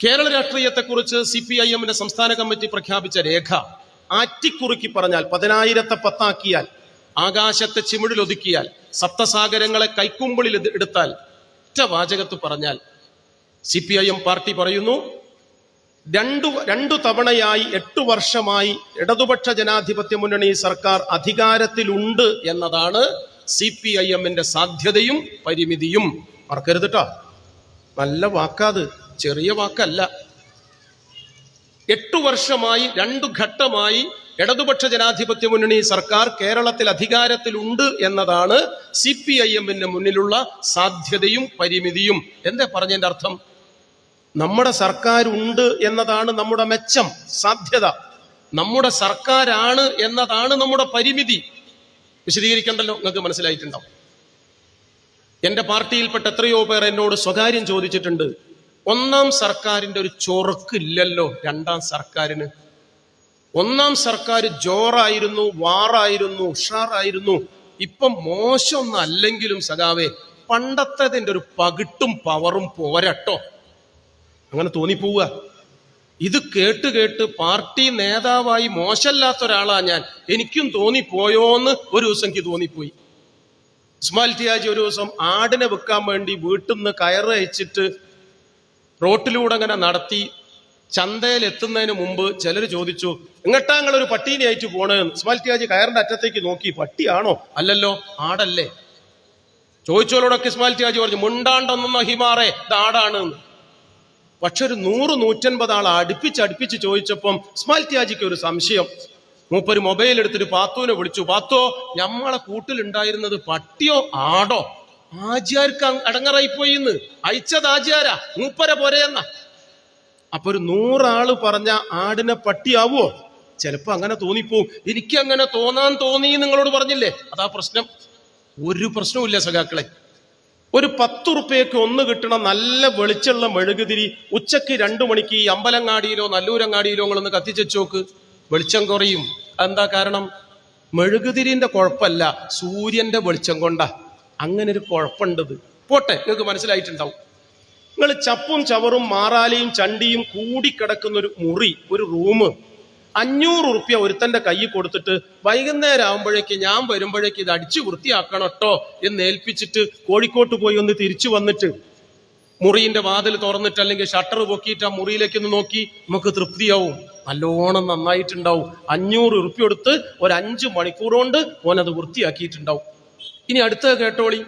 കേരള രാഷ്ട്രീയത്തെക്കുറിച്ച് C P I എമ്മിന്റെ സംസ്ഥാന കമ്മിറ്റി പ്രഖ്യാപിച്ച രേഖ ആറ്റിക്കുറുക്കി പറഞ്ഞാൽ പതിനായിരത്തെ പത്താക്കിയാൽ ആകാശത്തെ ചിമിടിലൊതുക്കിയാൽ സപ്തസാഗരങ്ങളെ കൈക്കുമ്പിളിൽ എടുത്താൽ ഒറ്റ വാചകത്ത് പറഞ്ഞാൽ C P I M party പറയുന്നു രണ്ടു രണ്ടു തവണയായി എട്ടു വർഷമായി ഇടതുപക്ഷ ജനാധിപത്യ മുന്നണി സർക്കാർ അധികാരത്തിലുണ്ട് എന്നതാണ് സി പി ഐ എമ്മിന്റെ സാധ്യതയും പരിമിതിയും. മറക്കരുത് കേട്ടോ നല്ല വാക്കാത്. ചെറിയ വാക്കല്ല. എട്ടു വർഷമായി രണ്ടു ഘട്ടമായി ഇടതുപക്ഷ ജനാധിപത്യ മുന്നണി സർക്കാർ കേരളത്തിൽ അധികാരത്തിലുണ്ട് എന്നതാണ് സി പി ഐ എമ്മിന്റെ മുന്നിലുള്ള സാധ്യതയും പരിമിതിയും. എന്താ പറഞ്ഞതിന്റെ അർത്ഥം? നമ്മുടെ സർക്കാർ ഉണ്ട് എന്നതാണ് നമ്മുടെ മെച്ചം സാധ്യത. നമ്മുടെ സർക്കാരാണ് എന്നതാണ് നമ്മുടെ പരിമിതി. വിശദീകരിക്കണ്ടല്ലോ? നിങ്ങൾക്ക് മനസ്സിലായിട്ടുണ്ടാവും. എന്റെ പാർട്ടിയിൽപ്പെട്ട എത്രയോ പേർ എന്നോട് സ്വകാര്യം ചോദിച്ചിട്ടുണ്ട്. ഒന്നാം സർക്കാരിന്റെ ഒരു ചൊറുക്കില്ലല്ലോ രണ്ടാം സർക്കാരിന്. ഒന്നാം സർക്കാർ ജോറായിരുന്നു വാറായിരുന്നു ഉഷാറായിരുന്നു. ഇപ്പം മോശമൊന്നും അല്ലെങ്കിലും സഖാവേ പണ്ടത്തതിന്റെ ഒരു പകിട്ടും പവറും പോരട്ടോ. അങ്ങനെ തോന്നിപ്പോവുക. ഇത് കേട്ട് കേട്ട് പാർട്ടി നേതാവായി മോശമല്ലാത്ത ഒരാളാ ഞാൻ. എനിക്കും തോന്നിപ്പോയോന്ന് ഒരു ദിവസം എനിക്ക് തോന്നിപ്പോയി. ഇസ്മാൽ ടിയാജി ഒരു ദിവസം ആടിനെ വെക്കാൻ വേണ്ടി വീട്ടിൽ നിന്ന് കയറ് അയച്ചിട്ട് റോട്ടിലൂടെ അങ്ങനെ നടത്തി ചന്തയിൽ എത്തുന്നതിന് മുമ്പ് ചിലർ ചോദിച്ചു എങ്ങട്ടാ ഒരു പട്ടീനെ ആയിട്ട് ഇസ്മാൽ ടിയാജി കയറിന്റെ അറ്റത്തേക്ക് നോക്കി പട്ടിയാണോ? അല്ലല്ലോ ആടല്ലേ. ചോദിച്ചവരോടൊക്കെ ടിയാജി പറഞ്ഞു മുണ്ടാണ്ടൊന്നും ഹിമാറെ ഇത് ആടാണ്. പക്ഷെ ഒരു നൂറ് നൂറ്റൻപത് ആൾ അടുപ്പിച്ച് അടുപ്പിച്ച് ചോദിച്ചപ്പം ത്യാജിക്ക് ഒരു സംശയം. മൂപ്പര് മൊബൈൽ എടുത്തിട്ട് പാത്തുവിനെ വിളിച്ചു പാത്തോ ഞമ്മളെ കൂട്ടിലുണ്ടായിരുന്നത് പട്ടിയോ ആടോ? ആചാർക്ക് അടങ്ങറായി പോയി എന്ന് അയച്ചത് ആചാരാ. മൂപ്പര പോരെയെന്ന. അപ്പൊ ഒരു നൂറാൾ പറഞ്ഞ ആടിനെ പട്ടിയാവോ ചിലപ്പോ അങ്ങനെ തോന്നിപ്പോവും. എനിക്ക് അങ്ങനെ തോന്നാൻ തോന്നി നിങ്ങളോട് പറഞ്ഞില്ലേ? അതാ പ്രശ്നം. ഒരു പ്രശ്നവുമില്ല സഖാക്കളെ. ഒരു പത്ത് റുപ്യക്ക് ഒന്ന് കിട്ടണ നല്ല വെളിച്ചുള്ള മെഴുകുതിരി ഉച്ചയ്ക്ക് രണ്ടു മണിക്ക് ഈ അമ്പലങ്ങാടിയിലോ നല്ലൂരങ്ങാടിയിലോ നിങ്ങളൊന്ന് കത്തിച്ചോക്ക് വെളിച്ചം കുറയും. എന്താ കാരണം? മെഴുകുതിരിന്റെ കുഴപ്പമല്ല. സൂര്യന്റെ വെളിച്ചം കൊണ്ടാ. അങ്ങനെ ഒരു കുഴപ്പമുണ്ടത്. പോട്ടെ നിങ്ങൾക്ക് മനസ്സിലായിട്ടുണ്ടാവും. നിങ്ങൾ ചപ്പും ചവറും മാറാലയും ചണ്ടിയും കൂടിക്കിടക്കുന്ന ഒരു മുറി ഒരു റൂം അഞ്ഞൂറ് ഉറുപ്യ ഒരുത്തന്റെ കൈ കൊടുത്തിട്ട് വൈകുന്നേരം ആകുമ്പോഴേക്ക് ഞാൻ വരുമ്പോഴേക്ക് ഇത് അടിച്ചു വൃത്തിയാക്കണം കേട്ടോ എന്ന് ഏൽപ്പിച്ചിട്ട് കോഴിക്കോട്ട് പോയി ഒന്ന് തിരിച്ചു വന്നിട്ട് മുറിയിന്റെ വാതിൽ തുറന്നിട്ട് അല്ലെങ്കിൽ ഷട്ടർ പൊക്കിയിട്ട് ആ മുറിയിലേക്ക് ഒന്ന് നോക്കി നമുക്ക് തൃപ്തിയാവും. നല്ലോണം നന്നായിട്ടുണ്ടാവും. അഞ്ഞൂറ് ഉറുപ്പ്യ കൊടുത്ത് ഒരു അഞ്ച് മണിക്കൂർ കൊണ്ട് ഓനത് വൃത്തിയാക്കിയിട്ടുണ്ടാവും. ഇനി അടുത്ത കേട്ടോളി.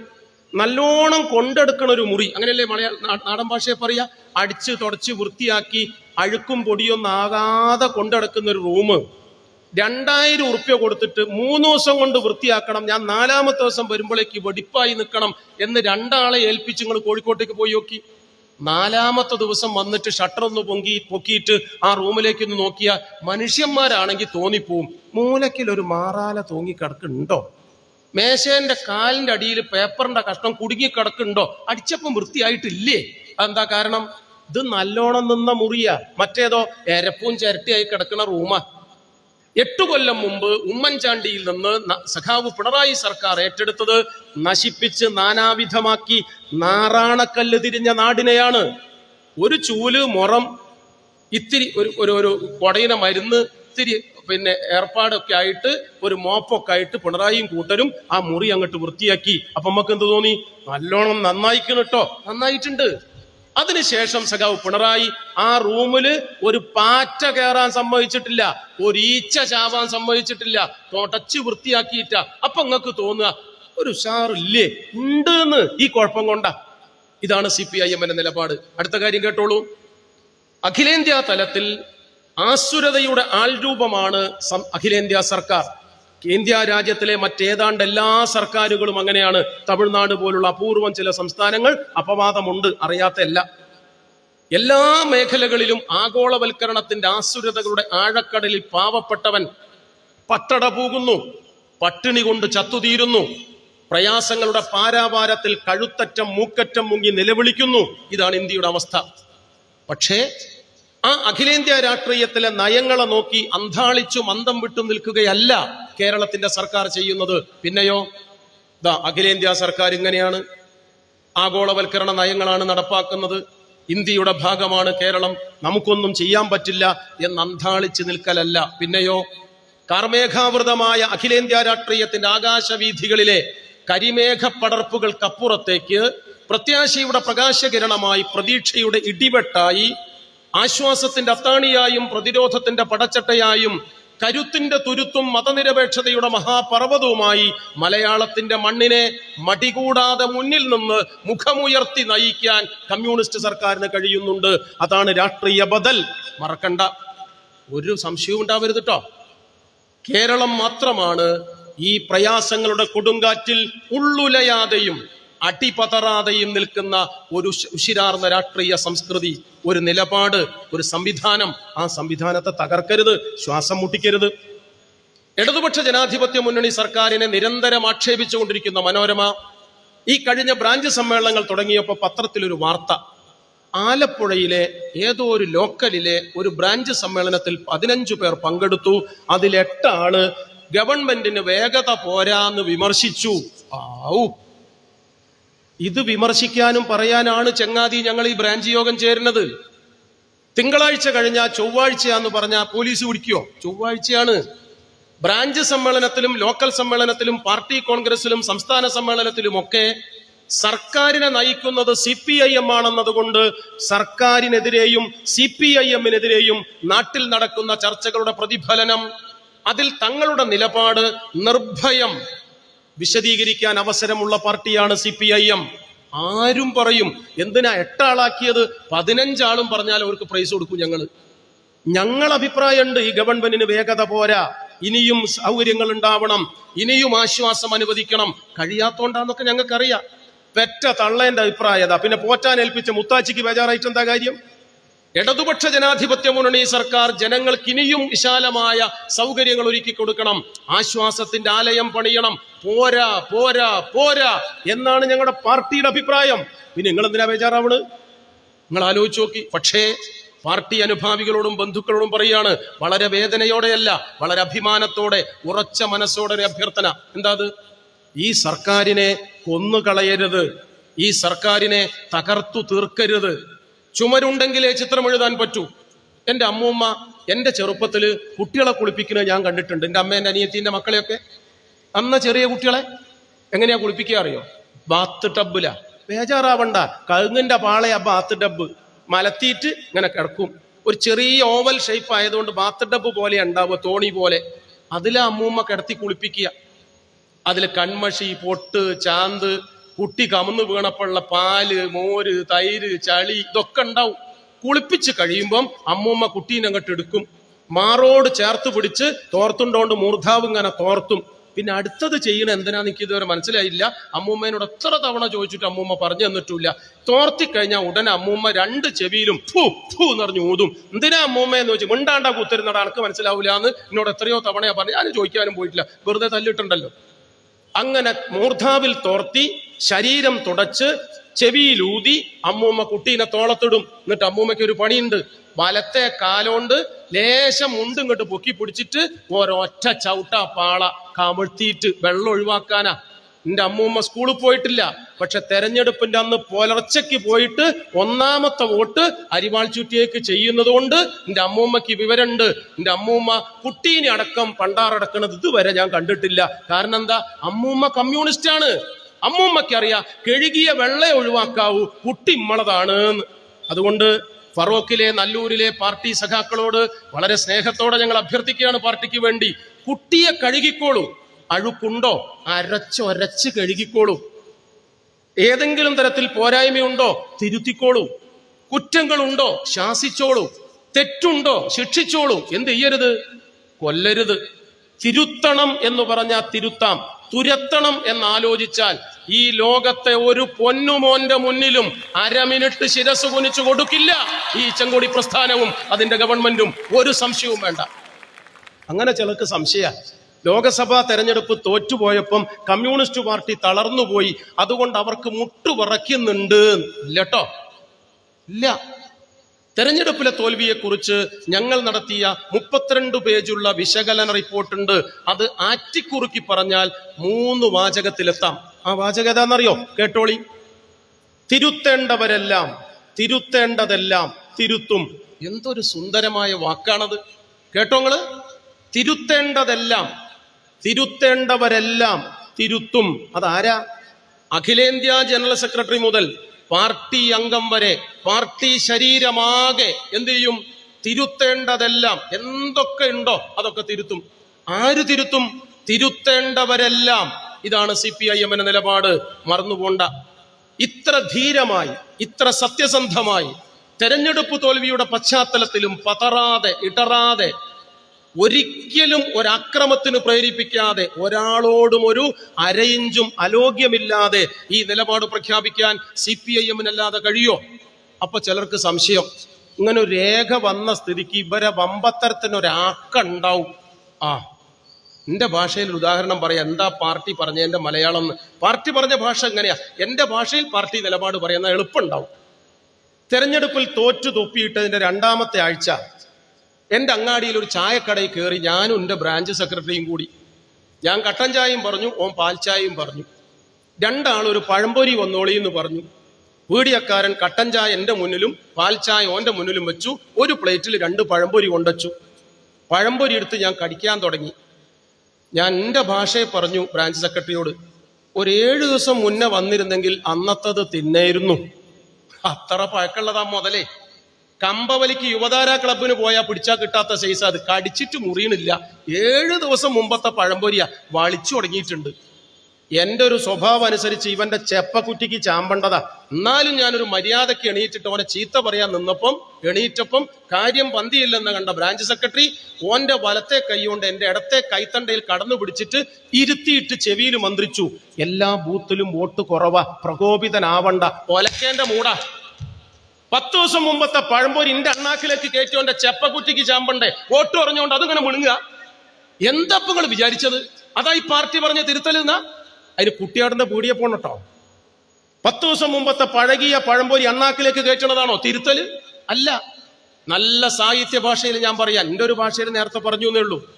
നല്ലോണം കൊണ്ടെടുക്കണ ഒരു മുറി. അങ്ങനെയല്ലേ മലയാള നാടൻ ഭാഷയെ പറയാ? അടിച്ച് തുടച്ച് വൃത്തിയാക്കി അഴുക്കും പൊടിയൊന്നും ആകാതെ കൊണ്ടെടുക്കുന്ന ഒരു റൂം. രണ്ടായിരം ഉറുപ്പ്യ കൊടുത്തിട്ട് മൂന്ന് ദിവസം കൊണ്ട് വൃത്തിയാക്കണം. ഞാൻ നാലാമത്തെ ദിവസം വരുമ്പോഴേക്ക് വെടിപ്പായി നിൽക്കണം എന്ന് രണ്ടാളെ ഏൽപ്പിച്ച് നിങ്ങൾ കോഴിക്കോട്ടേക്ക് പോയി നോക്കി. നാലാമത്തെ ദിവസം വന്നിട്ട് ഷട്ടർ ഒന്ന് പൊങ്കി പൊക്കിയിട്ട് ആ റൂമിലേക്ക് ഒന്ന് നോക്കിയാൽ മനുഷ്യന്മാരാണെങ്കിൽ തോന്നിപ്പോവും. മൂലക്കിൽ ഒരു മാറാല തൂങ്ങി കിടക്കുന്നുണ്ടോ മേശേന്റെ കാലിന്റെ അടിയിൽ പേപ്പറിന്റെ കഷ്ണം കുടുങ്ങി കിടക്കുന്നുണ്ടോ? അടിച്ചപ്പം വൃത്തിയായിട്ടില്ലേ? അതെന്താ കാരണം? ഇത് നല്ലോണം നിന്ന മുറിയ. മറ്റേതോ എരപ്പും ചിരട്ടിയായി കിടക്കുന്ന റൂമാ. എട്ടു കൊല്ലം മുമ്പ് ഉമ്മൻചാണ്ടിയിൽ നിന്ന് സഖാവ് പിണറായി സർക്കാർ ഏറ്റെടുത്തത് നശിപ്പിച്ച് നാനാവിധമാക്കി നാറാണക്കല്ല് തിരിഞ്ഞ നാടിനെയാണ്. ഒരു ചൂൽ മുറം ഇത്തിരി ഒരു ഒരു കൊടയിന മരുന്ന് ഇത്തിരി പിന്നെ ഏർപ്പാടൊക്കെ ആയിട്ട് ഒരു മോപ്പൊക്കെ ആയിട്ട് പിണറായിയും കൂട്ടരും ആ മുറി അങ്ങോട്ട് വൃത്തിയാക്കി. അപ്പൊ നമുക്ക് എന്ത് തോന്നി? നല്ലോണം നന്നായിക്കണം കേട്ടോ നന്നായിട്ടുണ്ട്. അതിനുശേഷം സഖാവ് പിണറായി ആ റൂമിൽ ഒരു പാറ്റ കയറാൻ സമ്മതിച്ചിട്ടില്ല. ഒരു ഈച്ച ചാവാൻ സമ്മതിച്ചിട്ടില്ല. തുടച്ച് വൃത്തിയാക്കിയിട്ട. അപ്പൊ നിങ്ങൾക്ക് തോന്നുക ഒരു ഉഷാറില്ലേ? ഉണ്ട് എന്ന് ഈ കുഴപ്പം കൊണ്ട. ഇതാണ് സി പി ഐ എമ്മിന്റെ നിലപാട്. അടുത്ത കാര്യം കേട്ടോളൂ. അഖിലേന്ത്യാ തലത്തിൽ ആസുരതയുടെ ആൾരൂപമാണ് അഖിലേന്ത്യാ സർക്കാർ. ഇന്ത്യ രാജ്യത്തിലെ മറ്റേതാണ്ട് എല്ലാ സർക്കാരുകളും അങ്ങനെയാണ്. തമിഴ്നാട് പോലുള്ള അപൂർവം ചില സംസ്ഥാനങ്ങൾ അപവാദമുണ്ട് അറിയാത്തല്ല എല്ലാ മേഖലകളിലും ആഗോളവൽക്കരണത്തിന്റെ ആസുരതകളുടെ ആഴക്കടലിൽ പാവപ്പെട്ടവൻ പട്ടട പൂകുന്നു പട്ടിണി കൊണ്ട് ചത്തുതീരുന്നു പ്രയാസങ്ങളുടെ പാരാവാരത്തിൽ കഴുത്തറ്റം മൂക്കറ്റം മുങ്ങി നിലവിളിക്കുന്നു. ഇതാണ് ഇന്ത്യയുടെ അവസ്ഥ. പക്ഷേ ആ അഖിലേന്ത്യാ രാഷ്ട്രീയത്തിലെ നയങ്ങളെ നോക്കി അന്താളിച്ചു മന്ദം വിട്ടു നിൽക്കുകയല്ല കേരളത്തിന്റെ സർക്കാർ ചെയ്യുന്നത്. പിന്നെയോ ദാ അഖിലേന്ത്യാ സർക്കാർ ഇങ്ങനെയാണ്. ആഗോളവൽക്കരണ നയങ്ങളാണ് നടപ്പാക്കുന്നത്. ഇന്ത്യയുടെ ഭാഗമാണ് കേരളം. നമുക്കൊന്നും ചെയ്യാൻ പറ്റില്ല എന്ന് അന്താളിച്ച് നിൽക്കലല്ല. പിന്നെയോ കാർമേഘാവൃതമായ അഖിലേന്ത്യാ രാഷ്ട്രീയത്തിന്റെ ആകാശവീഥികളിലെ കരിമേഘ പടർപ്പുകൾക്കപ്പുറത്തേക്ക് പ്രത്യാശയുടെ പ്രകാശകിരണമായി പ്രതീക്ഷയുടെ ഇടിവെട്ടായി ആശ്വാസത്തിന്റെ അത്താണിയായും പ്രതിരോധത്തിന്റെ പടച്ചട്ടയായും കരുത്തിന്റെ തുരുത്തും മതനിരപേക്ഷതയുടെ മഹാപർവതവുമായി മലയാളത്തിന്റെ മണ്ണിനെ മടികൂടാതെ മുന്നിൽ നിന്ന് മുഖമുയർത്തി നയിക്കാൻ കമ്മ്യൂണിസ്റ്റ് സർക്കാരിന് കഴിയുന്നുണ്ട്. അതാണ് രാഷ്ട്രീയ ബദൽ. മറക്കണ്ട. ഒരു സംശയവും ഉണ്ടാവരുത് കേട്ടോ കേരളം മാത്രമാണ് ഈ പ്രയാസങ്ങളുടെ കൊടുങ്കാറ്റിൽ ഉള്ളുലയാതെയും അടിപതറാതെയും നിൽക്കുന്ന ഒരു ഉശ്- ഉശിരാർന്ന രാഷ്ട്രീയ സംസ്കൃതി ഒരു നിലപാട് ഒരു സംവിധാനം ആ സംവിധാനത്തെ തകർക്കരുത് ശ്വാസം മുട്ടിക്കരുത്. ഇടതുപക്ഷ ജനാധിപത്യ മുന്നണി സർക്കാരിനെ നിരന്തരം ആക്ഷേപിച്ചുകൊണ്ടിരിക്കുന്ന മനോരമ ഈ കഴിഞ്ഞ ബ്രാഞ്ച് സമ്മേളനങ്ങൾ തുടങ്ങിയപ്പോൾ പത്രത്തിലൊരു വാർത്ത. ആലപ്പുഴയിലെ ഏതോ ഒരു ലോക്കലിലെ ഒരു ബ്രാഞ്ച് സമ്മേളനത്തിൽ പതിനഞ്ചു പേർ പങ്കെടുത്തു. അതിൽ എട്ടാൾ ഗവൺമെന്റിന് വേഗത പോരാന്ന് വിമർശിച്ചു. ആവൂ ഇത് വിമർശിക്കാനും പറയാനാണ് ചങ്ങാതി ഞങ്ങൾ ഈ ബ്രാഞ്ച് യോഗം ചേരുന്നത്. തിങ്കളാഴ്ച കഴിഞ്ഞ ചൊവ്വാഴ്ചയാന്ന് പറഞ്ഞ പോലീസ് പിടിക്കുവോ? ചൊവ്വാഴ്ചയാണ് ബ്രാഞ്ച് സമ്മേളനത്തിലും ലോക്കൽ സമ്മേളനത്തിലും പാർട്ടി കോൺഗ്രസിലും സംസ്ഥാന സമ്മേളനത്തിലും ഒക്കെ സർക്കാരിനെ നയിക്കുന്നത് സി പി ഐ എം ആണെന്നതുകൊണ്ട് സർക്കാരിനെതിരെയും സി പി ഐ എമ്മിനെതിരെയും നാട്ടിൽ നടക്കുന്ന ചർച്ചകളുടെ പ്രതിഫലനം അതിൽ തങ്ങളുടെ നിലപാട് നിർഭയം. വിശദീകരിക്കാൻ അവസരമുള്ള പാർട്ടിയാണ് സി പി ഐ എം. ആരും പറയും എന്തിനാ എട്ടാളാക്കിയത്? പതിനഞ്ചാളും പറഞ്ഞാൽ അവർക്ക് പ്രൈസ് കൊടുക്കും ഞങ്ങൾ ഞങ്ങൾ അഭിപ്രായമുണ്ട് ഈ ഗവൺമെന്റിന് വേഗത പോരാ. ഇനിയും സൗകര്യങ്ങൾ ഉണ്ടാവണം. ഇനിയും ആശ്വാസം അനുവദിക്കണം. കഴിയാത്തോണ്ടാന്നൊക്കെ ഞങ്ങൾക്കറിയാം. പെറ്റ തള്ളേന്റെ അഭിപ്രായത. പിന്നെ പോറ്റാൻ ഏൽപ്പിച്ച മുത്താച്ചിക്ക് ബേജാറായിട്ട് എന്താ കാര്യം? ഇടതുപക്ഷ ജനാധിപത്യ മുന്നണി സർക്കാർ ജനങ്ങൾക്ക് ഇനിയും വിശാലമായ സൗകര്യങ്ങൾ ഒരുക്കി കൊടുക്കണം. ആശ്വാസത്തിന്റെ ആലയം പണിയണം. പോരാ പോരാ പോരാ എന്നാണ് ഞങ്ങളുടെ പാർട്ടിയുടെ അഭിപ്രായം. പിന്നെ നിങ്ങൾ എന്തിനാ ബേജാറാവണ്? നിങ്ങൾ ആലോചിച്ച് നോക്കി. പക്ഷേ പാർട്ടി അനുഭാവികളോടും ബന്ധുക്കളോടും പറയാണ് വളരെ വേദനയോടെയല്ല വളരെ അഭിമാനത്തോടെ ഉറച്ച മനസ്സോടെ ഒരു അഭ്യർത്ഥന. എന്താ ഈ സർക്കാരിനെ കൊന്നുകളയരുത്. ഈ സർക്കാരിനെ തകർത്തു തീർക്കരുത്. ചുമരുണ്ടെങ്കിലേ ചിത്രം എഴുതാൻ പറ്റൂ. എന്റെ അമ്മൂമ്മ എന്റെ ചെറുപ്പത്തിൽ കുട്ടികളെ കുളിപ്പിക്കുന്നത് ഞാൻ കണ്ടിട്ടുണ്ട്. എന്റെ അമ്മ അമ്മേന്റെ അനിയത്തിന്റെ മക്കളെയൊക്കെ. അന്ന ചെറിയ കുട്ടികളെ എങ്ങനെയാ കുളിപ്പിക്കുക അറിയോ? ബാത്ത് ടബില ബേജാറാവണ്ട. കഴുങ്ങിന്റെ പാളയ ബാത്ത് ടബ് മലത്തിയിട്ട് ഇങ്ങനെ കിടക്കും. ഒരു ചെറിയ ഓവൽ ഷേപ്പ് ആയതുകൊണ്ട് ബാത്ത് ടബ് പോലെ ഉണ്ടാവുക തോണി പോലെ. അതിലെ അമ്മൂമ്മ കിടത്തി കുളിപ്പിക്കുക. അതിൽ കൺമഷി പൊട്ട് ചാന്ത് കുട്ടി കമന്ന് വീണപ്പോഴുള്ള പാൽ മോര് തൈര് ചളി ഇതൊക്കെ ഉണ്ടാവും. കുളിപ്പിച്ച് കഴിയുമ്പം അമ്മൂമ്മ കുട്ടീനെ അങ്ങോട്ട് എടുക്കും. മാറോട് ചേർത്ത് പിടിച്ച് തോർത്തുണ്ടോണ്ട് മൂർധാവ് ഇങ്ങനെ തോർത്തും. പിന്നെ അടുത്തത് ചെയ്യണ എന്തിനാന്ന് എനിക്ക് ഇതുവരെ മനസ്സിലായില്ല? അമ്മൂമ്മേനോട് എത്ര തവണ ചോദിച്ചിട്ട് അമ്മൂമ്മ പറഞ്ഞു തന്നിട്ടില്ല. തോർത്തി കഴിഞ്ഞാൽ ഉടനെ അമ്മൂമ്മ രണ്ട് ചെവിയിലും ഫൂ ഫൂ എന്ന് പറഞ്ഞു ഊതും. എന്തിനാ അമ്മൂമ്മ എന്ന് ചോദിച്ചു മിണ്ടാണ്ടാ കുത്തിരുന്നട അനക്ക് മനസ്സിലാവില്ല എന്ന് എന്നോട് എത്രയോ തവണയാ പറഞ്ഞു. ഞാൻ ചോദിക്കാനും പോയിട്ടില്ല. വെറുതെ തല്ലിട്ടുണ്ടല്ലോ. അങ്ങനെ മൂർധാവിൽ തോർത്തി ശരീരം തുടച്ച് ചെവിയിലൂതി അമ്മൂമ്മ കുട്ടീനെ തോളത്തിടും. എന്നിട്ട് അമ്മൂമ്മയ്ക്ക് ഒരു പണിയുണ്ട്. വലത്തെ കാലോണ്ട് ലേശം മുണ്ട് ഇങ്ങോട്ട് പൊക്കി പിടിച്ചിട്ട് ഒരൊറ്റ ചവിട്ട പാള കമിഴ്ത്തിയിട്ട് വെള്ളം ഒഴിവാക്കാനാ. എന്റെ അമ്മൂമ്മ സ്കൂളിൽ പോയിട്ടില്ല. പക്ഷെ തെരഞ്ഞെടുപ്പിന്റെ അന്ന് പുലർച്ചയ്ക്ക് പോയിട്ട് ഒന്നാമത്തെ വോട്ട് അരിവാൾ ചുറ്റിയേക്ക് ചെയ്യുന്നത് കൊണ്ട് എന്റെ അമ്മൂമ്മക്ക് വിവരമുണ്ട്. എന്റെ അമ്മൂമ്മ കുട്ടീനെ അടക്കം പണ്ടാറടക്കണത് ഇതുവരെ ഞാൻ കണ്ടിട്ടില്ല. കാരണം എന്താ? അമ്മൂമ്മ കമ്മ്യൂണിസ്റ്റ് ആണ്. അമ്മൂമ്മയ്ക്ക് അറിയാം കഴുകിയ വെള്ള ഒഴിവാക്കാവൂ കുട്ടി ഇമ്മളതാണ് അതുകൊണ്ട് ഫറോക്കിലെ നല്ലൂരിലെ പാർട്ടി സഖാക്കളോട് വളരെ സ്നേഹത്തോടെ ഞങ്ങൾ അഭ്യർത്ഥിക്കുകയാണ് പാർട്ടിക്ക് വേണ്ടി. കുട്ടിയെ കഴുകിക്കോളൂ. അഴുക്കുണ്ടോ അരച്ചൊരച്ച് കഴുകിക്കോളൂ. ഏതെങ്കിലും തരത്തിൽ പോരായ്മയുണ്ടോ? തിരുത്തിക്കോളൂ. കുറ്റങ്ങളുണ്ടോ? ശാസിച്ചോളൂ. തെറ്റുണ്ടോ? ശിക്ഷിച്ചോളൂ. എന്ത് ചെയ്യരുത്? കൊല്ലരുത്. തിരുത്തണം എന്ന് പറഞ്ഞാൽ തിരുത്താം. തുരത്തണം എന്നാലോചിച്ചാൽ ഈ ലോകത്തെ ഒരു പൊന്നുമോന്റെ മുന്നിലും അരമിനിട്ട് ശിരസ് കുനിച്ചു കൊടുക്കില്ല. ഈ ചെങ്കോടി പ്രസ്ഥാനവും അതിന്റെ ഗവൺമെന്റും ഒരു സംശയവും വേണ്ട. അങ്ങനെ ചിലർക്ക് സംശയ ലോകസഭാ തെരഞ്ഞെടുപ്പ് തോറ്റുപോയപ്പം കമ്മ്യൂണിസ്റ്റ് പാർട്ടി തളർന്നുപോയി. അതുകൊണ്ട് അവർക്ക് മുട്ടുപറയ്ക്കുന്നുണ്ട്. ഇല്ലട്ടോ. ഇല്ല. തെരഞ്ഞെടുപ്പിലെ തോൽവിയെക്കുറിച്ച് ഞങ്ങൾ നടത്തിയ മുപ്പത്തിരണ്ട് പേജുള്ള വിശകലന റിപ്പോർട്ടുണ്ട്. അത് ആറ്റിക്കുറുക്കി പറഞ്ഞാൽ മൂന്ന് വാചകത്തിലെത്താം. ആ വാചക ഏതാണെന്നറിയോ? കേട്ടോളി. തിരുത്തേണ്ടവരെല്ലാം തിരുത്തേണ്ടതെല്ലാം തിരുത്തും. എന്തൊരു സുന്ദരമായ വാക്കാണത്. കേട്ടോ നിങ്ങൾ. തിരുത്തേണ്ടതെല്ലാം തിരുത്തേണ്ടവരെല്ലാം തിരുത്തും. അതാരാ? അഖിലേന്ത്യാ ജനറൽ സെക്രട്ടറി മുതൽ പാർട്ടി അംഗം വരെ പാർട്ടി ശരീരമാകെ എന്ത് ചെയ്യും? തിരുത്തേണ്ടതെല്ലാം. എന്തൊക്കെ ഉണ്ടോ അതൊക്കെ തിരുത്തും. ആര് തിരുത്തും? തിരുത്തേണ്ടവരെല്ലാം. ഇതാണ് സി പി ഐ എമ്മിന്റെ നിലപാട്. മറന്നുപോണ്ട. ഇത്ര ധീരമായി ഇത്ര സത്യസന്ധമായി തെരഞ്ഞെടുപ്പ് തോൽവിയുടെ പശ്ചാത്തലത്തിലും പതറാതെ ഇടറാതെ ഒരിക്കലും ഒരാക്രമത്തിന് പ്രേരിപ്പിക്കാതെ ഒരാളോടും ഒരു അരയിഞ്ചും അലോഗ്യമില്ലാതെ ഈ നിലപാട് പ്രഖ്യാപിക്കാൻ സി പി ഐ എമ്മിനല്ലാതെ കഴിയോ? അപ്പൊ ചിലർക്ക് സംശയം. ഇങ്ങനെ ഒരു രേഖ വന്ന സ്ഥിതിക്ക് ഇവരെ വമ്പത്തരത്തിന് ഒരാക്കുണ്ടാവും ആ എന്റെ ഭാഷയിൽ ഉദാഹരണം പറയാം. എന്താ പാർട്ടി പറഞ്ഞ എന്റെ മലയാളം പാർട്ടി പറഞ്ഞ ഭാഷ എങ്ങനെയാ? എന്റെ ഭാഷയിൽ പാർട്ടി നിലപാട് പറയുന്ന എളുപ്പമുണ്ടാവും. തെരഞ്ഞെടുപ്പിൽ തോറ്റു തൊപ്പിയിട്ടതിന്റെ രണ്ടാമത്തെ ആഴ്ച എന്റെ അങ്ങാടിയിൽ ഒരു ചായക്കടയിൽ കയറി ഞാനും എന്റെ ബ്രാഞ്ച് സെക്രട്ടറിയും കൂടി. ഞാൻ കട്ടൻ ചായയും പറഞ്ഞു ഓൻ പാൽ ചായയും പറഞ്ഞു. രണ്ടാളൊരു പഴംപൊരി വന്നോളി എന്ന് പറഞ്ഞു. വീടിയക്കാരൻ കട്ടൻ ചായ എന്റെ മുന്നിലും പാൽ ചായ ഓന്റെ മുന്നിലും വെച്ചു ഒരു പ്ലേറ്റിൽ രണ്ട് പഴംപൊരി കൊണ്ടുവച്ചു. പഴംപൊരി എടുത്ത് ഞാൻ കടിക്കാൻ തുടങ്ങി. ഞാൻ എന്റെ ഭാഷയെ പറഞ്ഞു ബ്രാഞ്ച് സെക്രട്ടറിയോട് ഒരു ഏഴു ദിവസം മുന്നേ വന്നിരുന്നെങ്കിൽ അന്നത്തത് തിന്നായിരുന്നു. അത്ര പഴക്കമുള്ളതാ മുതലേ. കമ്പവലിക്ക് യുവതാര ക്ലബിന് പോയാൽ പിടിച്ചാൽ കിട്ടാത്ത സൈസ് അത് കടിച്ചിട്ട് മുറിയണില്ല. ഏഴ് ദിവസം മുമ്പത്തെ പഴംപൊരിയ വളിച്ചു തുടങ്ങിയിട്ടുണ്ട്. എന്റെ ഒരു സ്വഭാവം അനുസരിച്ച് ഇവന്റെ ചെപ്പക്കുറ്റിക്ക് ചാമ്പണ്ടതാ. എന്നാലും ഞാനൊരു മര്യാദയ്ക്ക് എണീറ്റിട്ട് ഓനെ ചീത്ത പറയാൻ നിന്നപ്പം എണീറ്റപ്പം കാര്യം പന്തിയില്ലെന്ന് കണ്ട ബ്രാഞ്ച് സെക്രട്ടറി ഓന്റെ വലത്തെ കൈകൊണ്ട് എന്റെ ഇടത്തെ കൈത്തണ്ടയിൽ കടന്നു പിടിച്ചിട്ട് ഇരുത്തിയിട്ട് ചെവിയിൽ മന്ത്രിച്ചു. എല്ലാ ബൂത്തിലും വോട്ട് കുറവാ. പ്രകോപിതനാവണ്ട. ഒലക്കേന്റെ മൂടാ. പത്ത് ദിവസം മുമ്പത്തെ പഴംപൊരി ഇന്റെ അണ്ണാക്കിലേക്ക് കയറ്റിയോന്റെ ചെപ്പക്കുറ്റിക്ക് ചാമ്പണ്ടേ. വോട്ട് പറഞ്ഞുകൊണ്ട് അതിങ്ങനെ മുണുങ്ങുക. എന്തപ്പോ നിങ്ങൾ വിചാരിച്ചത്? അതാ ഈ പാർട്ടി പറഞ്ഞ തിരുത്തലെന്നാ അതിന് കുട്ടിയാടിന്റെ പീടിയെ പോണട്ടോ പത്ത് ദിവസം മുമ്പത്തെ പഴകിയ പഴംപൊരി അണ്ണാക്കിലേക്ക് കയറ്റണതാണോ തിരുത്തൽ? അല്ല. നല്ല സാഹിത്യ ഭാഷയിൽ ഞാൻ പറയാം. എന്റെ ഒരു ഭാഷയിൽ നേരത്തെ പറഞ്ഞു എന്നേ ഉള്ളൂ.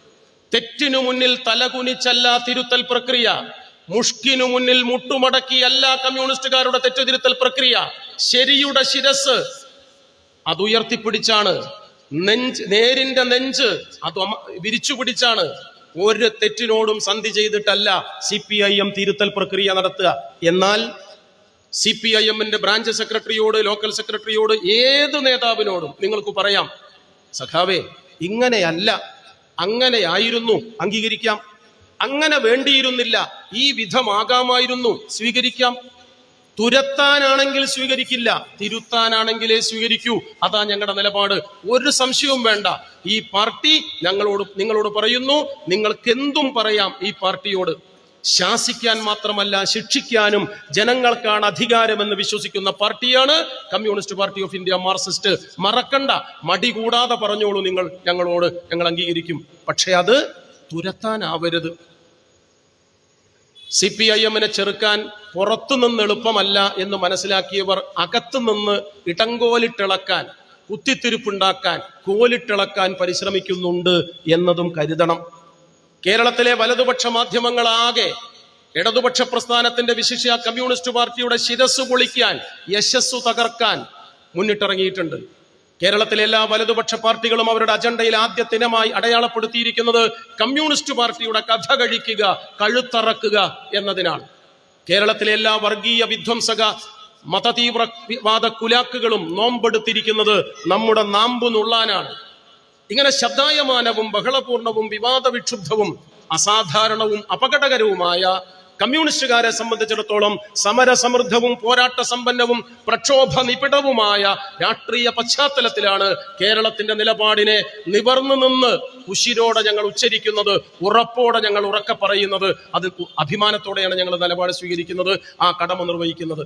തെറ്റിനു മുന്നിൽ തലകുനിച്ചല്ല തിരുത്തൽ പ്രക്രിയ. മുഷ്കിനു മുന്നിൽ മുട്ടുമടക്കി എല്ലാ കമ്മ്യൂണിസ്റ്റുകാരുടെ തെറ്റുതിരുത്തൽ പ്രക്രിയ ശരിയുടെ ശിരസ് അത് ഉയർത്തിപ്പിടിച്ചാണ്. നെഞ്ച് നേരിന്റെ നെഞ്ച് അത് വിരിച്ചു പിടിച്ചാണ് ഒരു തെറ്റിനോടും സന്ധി ചെയ്തിട്ടല്ല സി പി ഐ എം തിരുത്തൽ പ്രക്രിയ നടത്തുക. എന്നാൽ സി പി ഐ എമ്മിന്റെ ബ്രാഞ്ച് സെക്രട്ടറിയോട് ലോക്കൽ സെക്രട്ടറിയോട് ഏത് നേതാവിനോടും നിങ്ങൾക്ക് പറയാം സഖാവേ ഇങ്ങനെയല്ല അങ്ങനെയായിരുന്നു അംഗീകരിക്കാം. അങ്ങനെ വേണ്ടിയിരുന്നില്ല. ഈ വിധമാകാമായിരുന്നു. സ്വീകരിക്കാം. തുരത്താനാണെങ്കിൽ സ്വീകരിക്കില്ല. തിരുത്താനാണെങ്കിലേ സ്വീകരിക്കൂ. അതാ ഞങ്ങളുടെ നിലപാട്. ഒരു സംശയവും വേണ്ട. ഈ പാർട്ടി ഞങ്ങളോട് നിങ്ങളോട് പറയുന്നു. നിങ്ങൾക്ക് എന്തും പറയാം ഈ പാർട്ടിയോട്. ശാസിക്കാൻ മാത്രമല്ല ശിക്ഷിക്കാനും ജനങ്ങൾക്കാണ് അധികാരമെന്ന് വിശ്വസിക്കുന്ന പാർട്ടിയാണ് Communist Party of India Marxist. മറക്കണ്ട. മടി കൂടാതെ പറഞ്ഞോളൂ നിങ്ങൾ ഞങ്ങളോട്. ഞങ്ങൾ അംഗീകരിക്കും. പക്ഷെ അത് തുരത്താനാവരുത്. സി പി ഐ എമ്മിനെ ചെറുക്കാൻ പുറത്തുനിന്ന് എളുപ്പമല്ല എന്ന് മനസ്സിലാക്കിയവർ അകത്തുനിന്ന് ഇടങ്കോലിട്ടിളക്കാൻ കുത്തിത്തിരിപ്പുണ്ടാക്കാൻ കോലിട്ടിളക്കാൻ പരിശ്രമിക്കുന്നുണ്ട് എന്നതും കരുതണം. കേരളത്തിലെ വലതുപക്ഷ മാധ്യമങ്ങളാകെ ഇടതുപക്ഷ പ്രസ്ഥാനത്തിന്റെ വിശിഷ്യ കമ്മ്യൂണിസ്റ്റ് പാർട്ടിയുടെ ശിരസ് പൊളിക്കാൻ യശസ്സു തകർക്കാൻ മുന്നിട്ടിറങ്ങിയിട്ടുണ്ട്. കേരളത്തിലെ എല്ലാ വലതുപക്ഷ പാർട്ടികളും അവരുടെ അജണ്ടയിൽ ആദ്യത്തിനമായി അടയാളപ്പെടുത്തിയിരിക്കുന്നത് കമ്മ്യൂണിസ്റ്റ് പാർട്ടിയുടെ കഥ കഴിക്കുക കഴുത്തറക്കുക എന്നതിനാണ്. കേരളത്തിലെ എല്ലാ വർഗീയ വിധ്വംസക മതതീവ്രവാദ കുലാക്കുകളും നോമ്പെടുത്തിരിക്കുന്നത് നമ്മുടെ നാമ്പു നുള്ളാനാണ്. ഇങ്ങനെ ശബ്ദായമാനവും ബഹളപൂർണവും വിവാദ വിക്ഷുബ്ധവും അസാധാരണവും അപകടകരവുമായ കമ്മ്യൂണിസ്റ്റുകാരെ സംബന്ധിച്ചിടത്തോളം സമരസമൃദ്ധവും പോരാട്ട സമ്പന്നവും പ്രക്ഷോഭ നിപിടവുമായ രാഷ്ട്രീയ പശ്ചാത്തലത്തിലാണ് കേരളത്തിന്റെ നിലപാടിനെ നിവർന്നു നിന്ന് ഉശിരോടെ ഞങ്ങൾ ഉച്ചരിക്കുന്നത് ഉറപ്പോടെ ഞങ്ങൾ ഉറക്കെ പറയുന്നത്. അത് അഭിമാനത്തോടെയാണ് ഞങ്ങൾ നിലപാട് സ്വീകരിക്കുന്നത് ആ കടമ നിർവഹിക്കുന്നത്.